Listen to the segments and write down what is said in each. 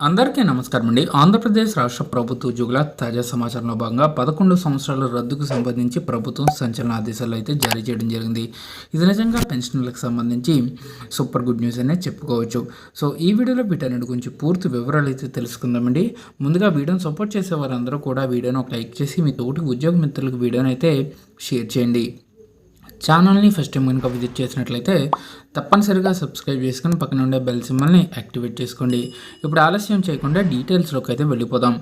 అందరికీ నమస్కారం అండి ఆంధ్రప్రదేశ్ రాష్ట్ర ప్రభుత్వ ఉద్యోగుల తాజా సమాచారంలో భాగంగా పదకొండు సంవత్సరాల రద్దుకు సంబంధించి ప్రభుత్వం సంచలన ఆదేశాలు అయితే జారీ చేయడం జరిగింది. ఇది నిజంగా పెన్షన్లకు సంబంధించి సూపర్ గుడ్ న్యూస్ అనే చెప్పుకోవచ్చు. సో ఈ వీడియోలో వీటన్నిటి గురించి పూర్తి వివరాలు అయితే తెలుసుకుందామండి. ముందుగా వీడియోని సపోర్ట్ చేసే వారందరూ కూడా వీడియోను ఒక లైక్ చేసి మీ తోటి ఉద్యోగ మిత్రులకు వీడియోని అయితే షేర్ చేయండి. ఛానల్ని ఫస్ట్ టైం కనుక విజిట్ చేసినట్లయితే తప్పనిసరిగా సబ్స్క్రైబ్ చేసుకుని పక్కన ఉండే బెల్ సింబల్ని యాక్టివేట్ చేసుకోండి. ఇప్పుడు ఆలస్యం చేయకుండా డీటెయిల్స్లోకి అయితే వెళ్ళిపోదాం.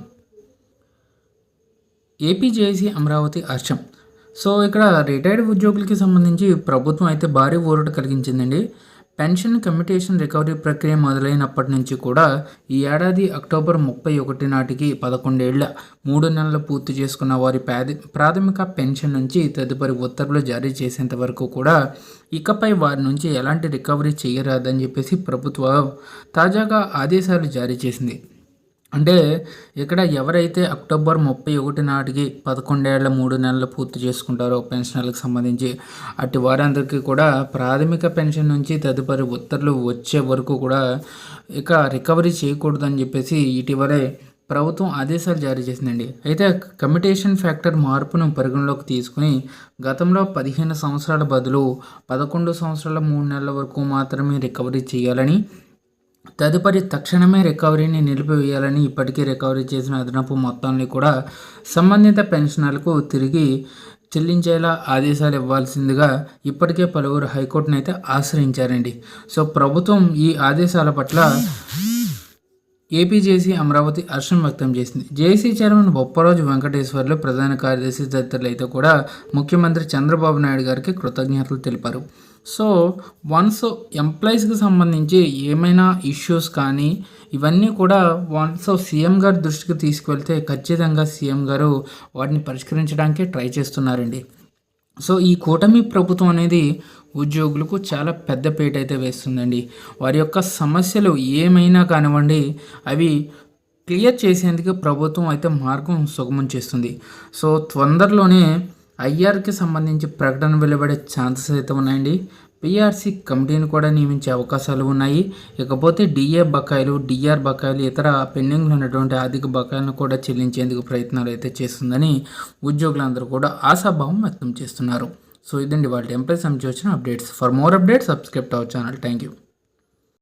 ఏపీజేఏసీ అమరావతి అర్షం సో ఇక్కడ రిటైర్డ్ ఉద్యోగులకి సంబంధించి ప్రభుత్వం అయితే భారీ ఊరట కలిగించిందండి. పెన్షన్ కమ్యూటేషన్ రికవరీ ప్రక్రియ మొదలైనప్పటి నుంచి కూడా ఈ ఏడాది అక్టోబర్ ముప్పై ఒకటి నాటికి పదకొండేళ్ళ మూడు నెలలు పూర్తి చేసుకున్న వారి ప్రాథమిక పెన్షన్ నుంచి తదుపరి ఉత్తర్వులు జారీ చేసేంత వరకు కూడా ఇకపై వారి నుంచి ఎలాంటి రికవరీ చేయరాదని చెప్పేసి ప్రభుత్వం తాజాగా ఆదేశాలు జారీ చేసింది. అంటే ఇక్కడ ఎవరైతే అక్టోబర్ ముప్పై ఒకటి నాటికి పదకొండేళ్ళ మూడు నెలలు పూర్తి చేసుకుంటారో పెన్షనర్లకు సంబంధించి అటు వారందరికీ కూడా ప్రాథమిక పెన్షన్ నుంచి తదుపరి ఉత్తర్వులు వచ్చే వరకు కూడా ఇక రికవరీ చేయకూడదని చెప్పేసి ఇటీవలే ప్రభుత్వం ఆదేశాలు జారీ చేసిందండి. అయితే కమిటేషన్ ఫ్యాక్టర్ మార్పును పరిగణలోకి తీసుకుని గతంలో పదిహేను సంవత్సరాల బదులు పదకొండు సంవత్సరాల మూడు నెలల వరకు మాత్రమే రికవరీ చేయాలని తదుపరి తక్షణమే రికవరీని నిలిపివేయాలని ఇప్పటికే రికవరీ చేసిన అదనపు మొత్తాన్ని కూడా సంబంధిత పెన్షనర్లకు తిరిగి చెల్లించేలా ఆదేశాలు ఇవ్వాల్సిందిగా ఇప్పటికే పలువురు హైకోర్టును అయితే ఆశ్రయించారండి. సో ప్రభుత్వం ఈ ఆదేశాల పట్ల ఏపీజేసీ అమరావతి హర్షం వ్యక్తం చేసింది. జేసీ చైర్మన్ బొప్పరాజు వెంకటేశ్వర్లు ప్రధాన కార్యదర్శి తదితరులు అయితే కూడా ముఖ్యమంత్రి చంద్రబాబు నాయుడు గారికి కృతజ్ఞతలు తెలిపారు. సో వన్స్ ఎంప్లాయీస్కి సంబంధించి ఏమైనా ఇష్యూస్ కానీ ఇవన్నీ కూడా వన్స్ సీఎం గారి దృష్టికి తీసుకువెళ్తే ఖచ్చితంగా సీఎం గారు వాటిని పరిష్కరించడానికి ట్రై చేస్తున్నారండి. సో ఈ కూటమి ప్రభుత్వం అనేది ఉద్యోగులకు చాలా పెద్ద పీట అయితే వేస్తుందండి. వారి యొక్క సమస్యలు ఏమైనా కానివ్వండి అవి క్లియర్ చేసేందుకు ప్రభుత్వం అయితే మార్గం సుగమం చేస్తుంది. సో తొందరలోనే ఐఆర్కి సంబంధించి ప్రకటన వెలువడే ఛాన్సెస్ అయితే ఉన్నాయండి. పిఆర్సీ కమిటీని కూడా నియమించే అవకాశాలు ఉన్నాయి. ఇకపోతే డిఏ బకాయిలు డిఆర్ బకాయిలు ఇతర పెండింగ్లో ఉన్నటువంటి ఆర్థిక బకాయిలను కూడా చెల్లించేందుకు ప్రయత్నాలు అయితే చేస్తుందని ఉద్యోగులందరూ కూడా ఆశాభావం వ్యక్తం చేస్తున్నారు. సో ఇదండి వాళ్ళ ఎంప్లాయీస్ సంబంధించి వచ్చిన updates for more updates subscribe our channel thank you